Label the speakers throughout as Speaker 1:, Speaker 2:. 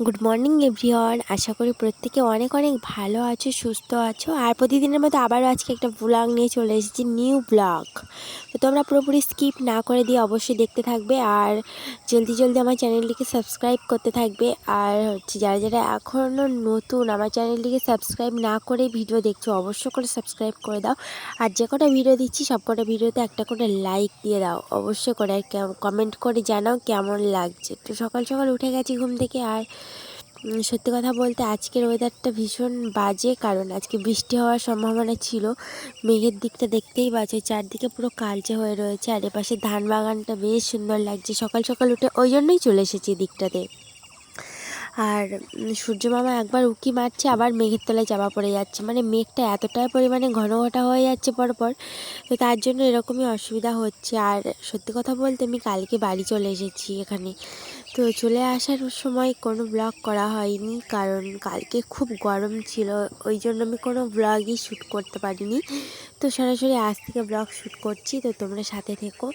Speaker 1: Good morning everyone আশা করি প্রত্যেকে অনেক অনেক ভালো আছো, সুস্থ আছো। আর প্রতিদিনের মতো আবারও আজকে একটা ব্লগ নিয়ে চলে এসেছি নিউ ব্লগ তো তোমরা পুরোপুরি স্কিপ না করে দিয়ে অবশ্যই দেখতে থাকবে আর জলদি জলদি আমার চ্যানেলটিকে সাবস্ক্রাইব করতে থাকবে। আর হচ্ছে যারা যারা এখনও নতুন আমার চ্যানেলটিকে সাবস্ক্রাইব না করে ভিডিও দেখছ অবশ্যই করে সাবস্ক্রাইব করে দাও। আর যে কটা ভিডিও দিচ্ছি সব কটা ভিডিওতে একটা করে লাইক দিয়ে দাও। অবশ্যই করে আর কমেন্ট করে জানাও কেমন লাগছে। তো সকাল সকাল উঠে গেছি ঘুম থেকে আর সত্যি কথা বলতে আজকের ওয়েদারটা ভীষণ বাজে কারণ আজকে বৃষ্টি হওয়ার সম্ভাবনা ছিল। মেঘের দিকটা দেখতেই পাচ্ছ, চারদিকে পুরো কালচে হয়ে রয়েছে, আর এপাশে ধান বাগানটা বেশ সুন্দর লাগছে। সকাল সকাল উঠে ওই জন্যই চলে এসেছি দিকটাতে আর সূর্য মামা একবার উকি মারছে, আবার মেঘের তলায় চাপা পড়ে যাচ্ছে। মানে মেঘটা এতটাই পরিমাণে ঘন ঘটা হয়ে যাচ্ছে পরপর, তো তার জন্য এরকমই অসুবিধা হচ্ছে। আর সত্যি কথা বলতে আমি কালকে বাড়ি চলে এসেছি এখানে। তো চলে আসার সময় কোনো ব্লগ করা হয়নি, কারণ কালকে খুব গরম ছিল, ওই জন্য আমি কোনো ব্লগই শ্যুট করতে পারিনি। তো সরাসরি আজ থেকে ব্লগ শ্যুট করছি, তো তোমরা সাথে থেকো।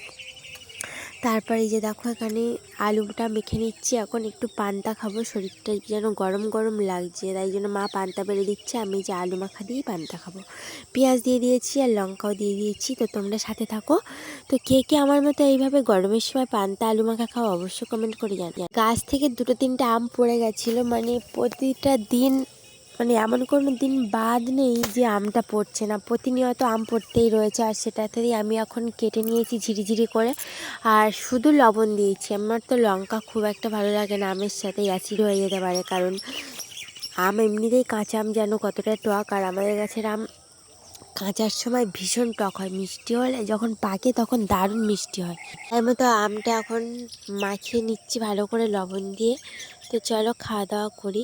Speaker 1: তারপরে এই যে দেখো এখানে আলুটা মেখে নিচ্ছি। এখন একটু পান্তা খাব, শরীরটা যেন গরম গরম লাগছে, তাই জন্য মা পান্তা বেড়ে দিচ্ছে, আমি যে আলু মাখা দিয়েই পান্তা খাব। পেঁয়াজ দিয়ে দিয়েছি আর লঙ্কাও দিয়ে দিয়েছি, তো তোমরা সাথে থাকো। তো কে কে আমার মতো এইভাবে গরমের সময় পান্তা আলু মাখা খাও অবশ্যই কমেন্ট করে জানি গাছ থেকে দুটো তিনটে আম পড়ে গেছিল মানে প্রতিটা দিন মানে এমন কোনো দিন বাদ নেই যে আমটা পড়ছে না। প্রতিনিয়ত আম পড়তেই রয়েছে আর সেটাতেই আমি এখন কেটে নিয়েছি ঝিরিঝিরি করে। আর শুধু লবণ দিয়েছি। আমার তো লঙ্কা খুব একটা ভালো লাগে না, আমের সাথে অ্যাসিড হয়ে যেতে পারে। কারণ আম এমনিতেই কাঁচা আম যেন কতটা টক। আর আমাদের গাছের আম কাঁচার সময় ভীষণ টক হয়। মিষ্টি হলে যখন পাকে তখন দারুণ মিষ্টি হয়। তাই মতো আমটা এখন মাখিয়ে নিচ্ছি ভালো করে লবণ দিয়ে। তো চলো খাওয়া দাওয়া করি।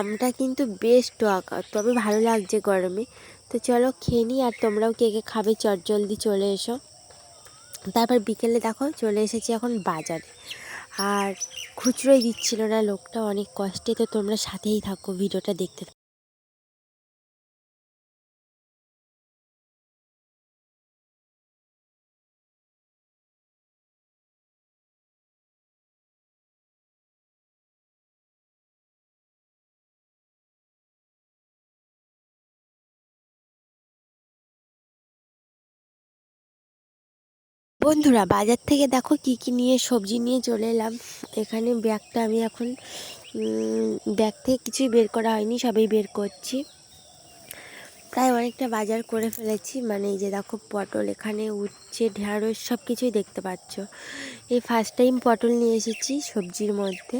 Speaker 1: আমটা কিন্তু বেশ টক তবে ভালো লাগছে গরমে। তো চলো খেয়ে নিই, আর তোমরাও কে কে খাবে চট জলদি চলে এসো। তারপর বিকেলে দেখো চলে এসেছি এখন বাজারে। আর খুচরোই দিচ্ছিল না লোকটা অনেক কষ্টে, তো তোমরা সাথেই থাকো, ভিডিওটা দেখতে থাকো। বন্ধুরা, বাজার থেকে দেখো কি কি নিয়ে সবজি নিয়ে চলে এলাম। এখানে ব্যাগটা আমি এখন ব্যাগ থেকে কিছুই বের করা হয়নি, সবই বের করছি। প্রায় অনেকটা বাজার করে ফেলেছি মানে এই যে দেখো পটল এখানে উঠছে ঢেঁড়স সব কিছুই দেখতে পাচ্ছ। এই ফার্স্ট টাইম পটল নিয়ে এসেছি সবজির মধ্যে,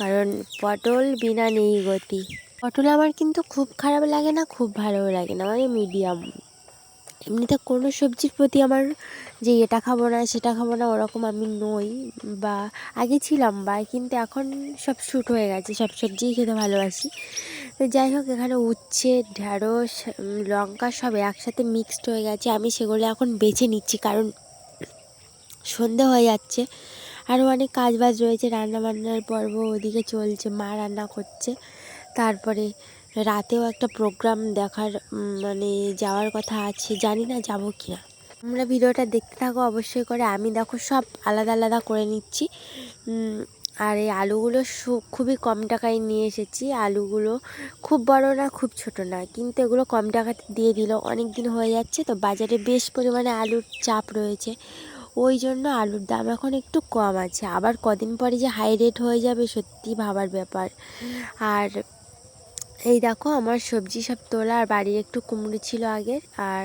Speaker 1: কারণ পটল বিনা নেই গতি। পটল আমার কিন্তু খুব খারাপ লাগে না, খুব ভালোও লাগে না মানে মিডিয়াম এমনিতে কোনো সবজির প্রতি আমার যে এটা খাব না, সেটা খাব না, ওরকম আমি নই বা আগে ছিলাম বা, কিন্তু এখন সব শ্যুট হয়ে গেছে, সব সবজিই খেতে ভালোবাসি। তো যাই হোক, এখানে উচ্ছে, ঢ্যাঁড়স লঙ্কা সব একসাথে মিক্সড হয়ে গেছে, আমি সেগুলো এখন বেছে নিচ্ছি, কারণ সন্ধে হয়ে যাচ্ছে। আরও অনেক কাজ বাজ রয়েছে রান্না বান্নার পর্ব ওদিকে চলছে, মা রান্না করছে, তারপরে রাতেও একটা প্রোগ্রাম দেখার মানে যাওয়ার কথা আছে, জানি না যাব কি না তোমরা ভিডিওটা দেখতে থাকো অবশ্যই করে। আমি দেখো সব আলাদা আলাদা করে নিচ্ছি। আর এই আলুগুলো খুবই কম টাকায় নিয়ে এসেছি। আলুগুলো খুব বড় না, খুব ছোট না। কিন্তু এগুলো কম টাকাতে দিয়ে দিল। অনেক দিন হয়ে যাচ্ছে তো বাজারে বেশ পরিমাণে আলুর চাপ রয়েছে। ওই জন্য আলুর দাম এখন একটু কম আছে। আবার কদিন পরে যে হাই রেট হয়ে যাবে, সত্যি ভাবার ব্যাপার। আর এই দেখো আমার সবজি সব তোলা, আর বাড়ির একটু কুমড়ো ছিল আগের, আর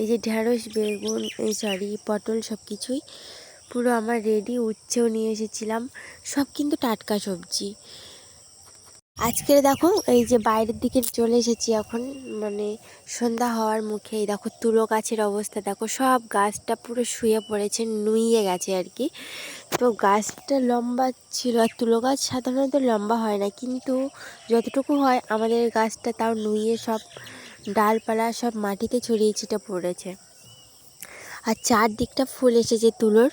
Speaker 1: এই যে ঢ্যাঁড়স বেগুন, এই সরি, পটল সব কিছুই পুরো আমার রেডি উচ্ছেও নিয়ে এসেছিলাম। সব কিন্তু টাটকা সবজি। আজকে দেখো, এই যে বাইরের দিকে চলে এসেছি এখন মানে সন্ধ্যা হওয়ার মুখে, এই দেখো তুলো গাছের অবস্থা, দেখো সব গাছটা পুরো শুয়ে পড়েছে, নুইয়ে গেছে আর কি। তো গাছটা লম্বা ছিল, আর তুলো গাছ সাধারণত লম্বা হয় না, কিন্তু যতটুকু হয় আমাদের গাছটা তাও নুইয়ে সব ডালপালা সব মাটিতে ছড়িয়ে ছিটে পড়েছে। আর চারদিকটা ফুল এসেছে তুলোর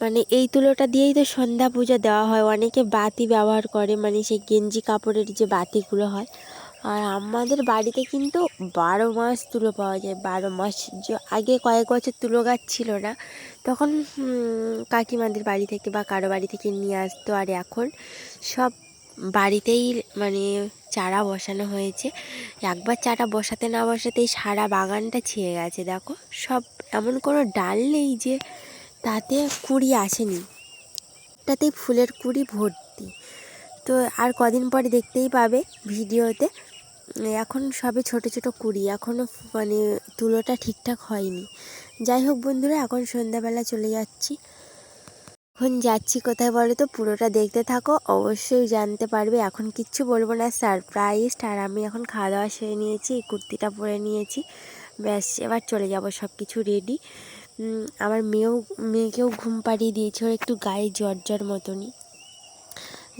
Speaker 1: মানে এই তুলোটা দিয়েই তো সন্ধ্যা পূজা দেওয়া হয়। অনেকে বাতি ব্যবহার করে মানে সেই গেঞ্জি কাপড়ের যে বাতিগুলো হয়। আর আমাদের বাড়িতে কিন্তু বারো মাস তুলো পাওয়া যায়। বারো মাস যে আগে কয়েক বছর তুলো গাছ ছিল না। তখন কাকিমাদের বাড়ি থেকে বা কারও বাড়ি থেকে নিয়ে আসতো। আর এখন সব বাড়িতেই মানে চারা বসানো হয়েছে। একবার চারা বসাতে না বসাতেই সারা বাগানটা ছেয়ে গেছে। দেখো, সব এমন কোনো ডাল নেই যে তাতে কুড়ি আসেনি। তাতেই ফুলের কুড়ি ভর্তি। তো আর কদিন পরে দেখতেই পাবে ভিডিওতে। এখন সবে ছোট ছোট কুড়ি। এখনও মানে তুলোটা ঠিকঠাক হয়নি। যাই হোক বন্ধুরা, এখন সন্ধ্যাবেলা চলে যাচ্ছি। এখন যাচ্ছি কোথায় বলো তো? পুরোটা দেখতে থাকো। অবশ্যই জানতে পারবে। এখন কিচ্ছু বলব না। সারপ্রাইজ আর আমি এখন খাওয়া দাওয়া সেরে নিয়েছি এই কুর্তিটা পরে নিয়েছি। ব্যাস, এবার চলে যাব সব কিছু রেডি। আমার মেয়েও, মেয়েকেও ঘুম পাড়িয়ে দিয়েছে, ওর একটু গায়ে জ্বর জ্বর মতনই।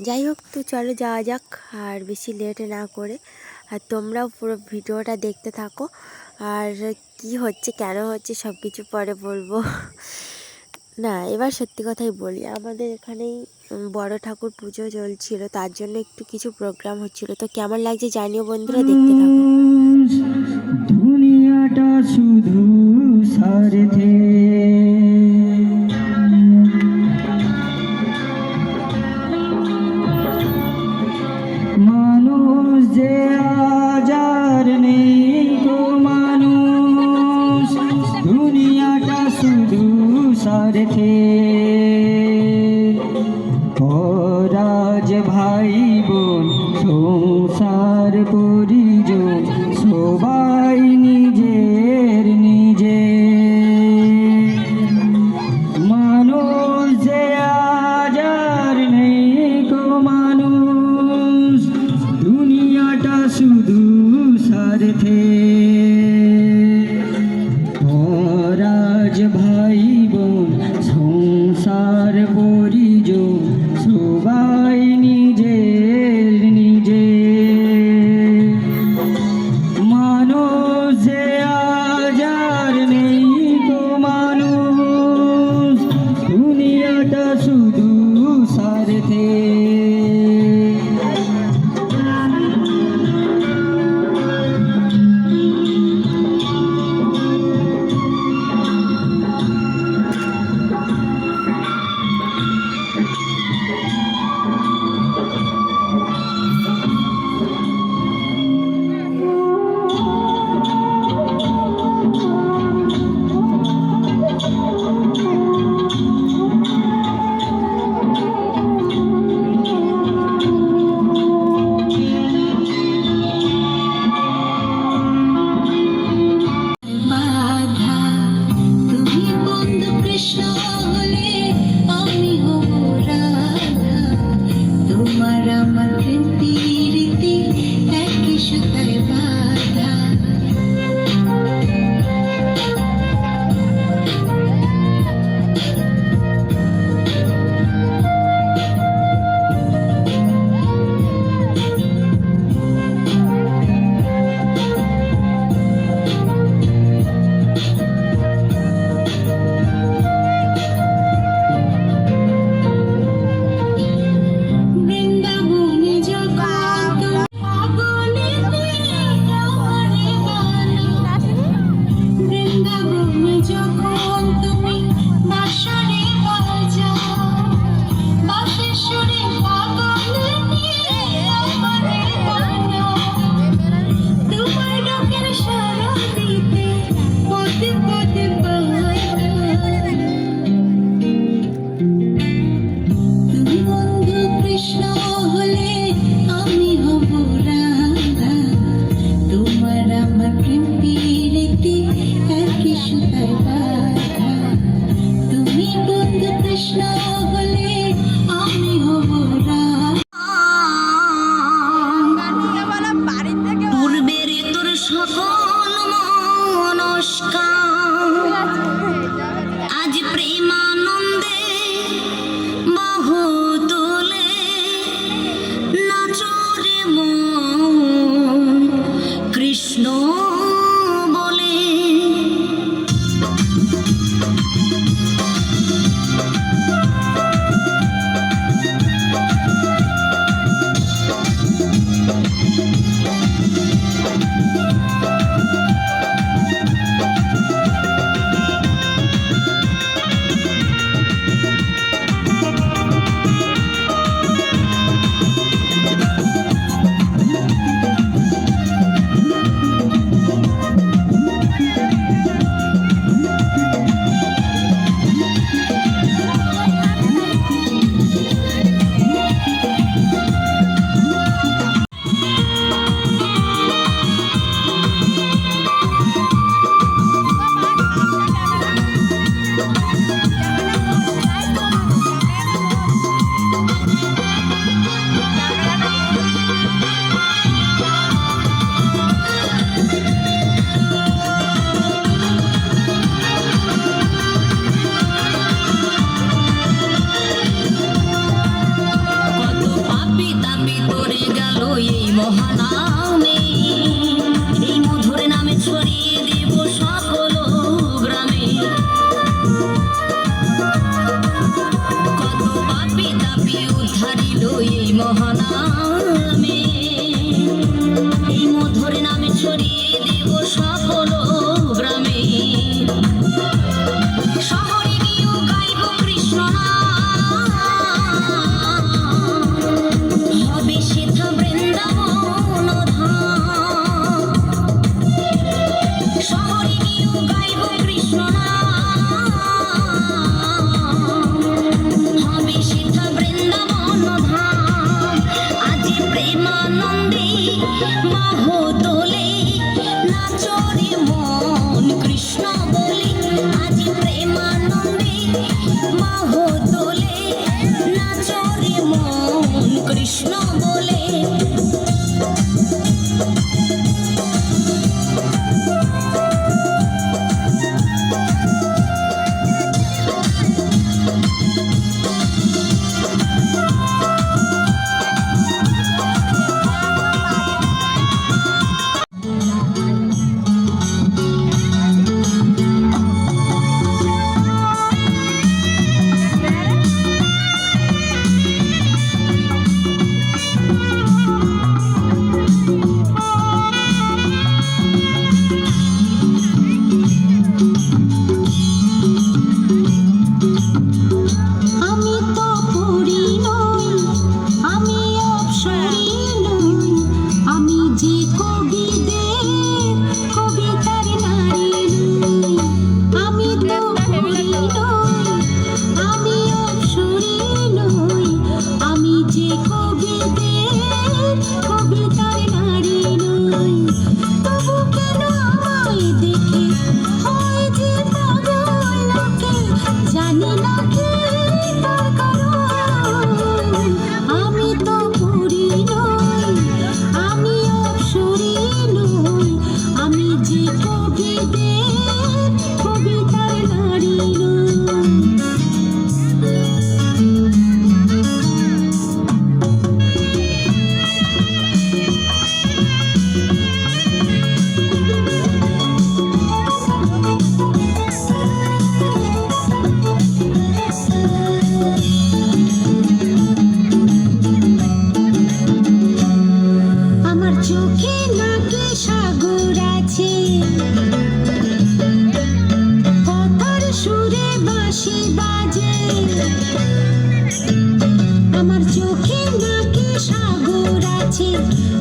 Speaker 1: যাই হোক, তো চলো যাওয়া যাক, আর বেশি লেট না করে। আর তোমরাও পুরো ভিডিওটা দেখতে থাকো, আর কি হচ্ছে, কেন হচ্ছে সব কিছু পরে বলব। না, এবার সত্যি কথাই বলি, আমাদের এখানেই বড় ঠাকুর পুজো চলছিল, তার জন্য একটু কিছু প্রোগ্রাম হচ্ছিল। তো কেমন লাগছে জানিও বন্ধুরা, দেখতে থাকো।
Speaker 2: শুধু সারথে
Speaker 3: দেখে তুই মহানামে। এই মধুর নামে ছড়িয়ে দেব সকল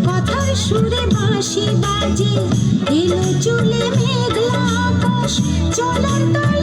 Speaker 3: কথার সুরে বাঁশি বাজে। এলো চুলে মেঘলা আকাশ চলার তলে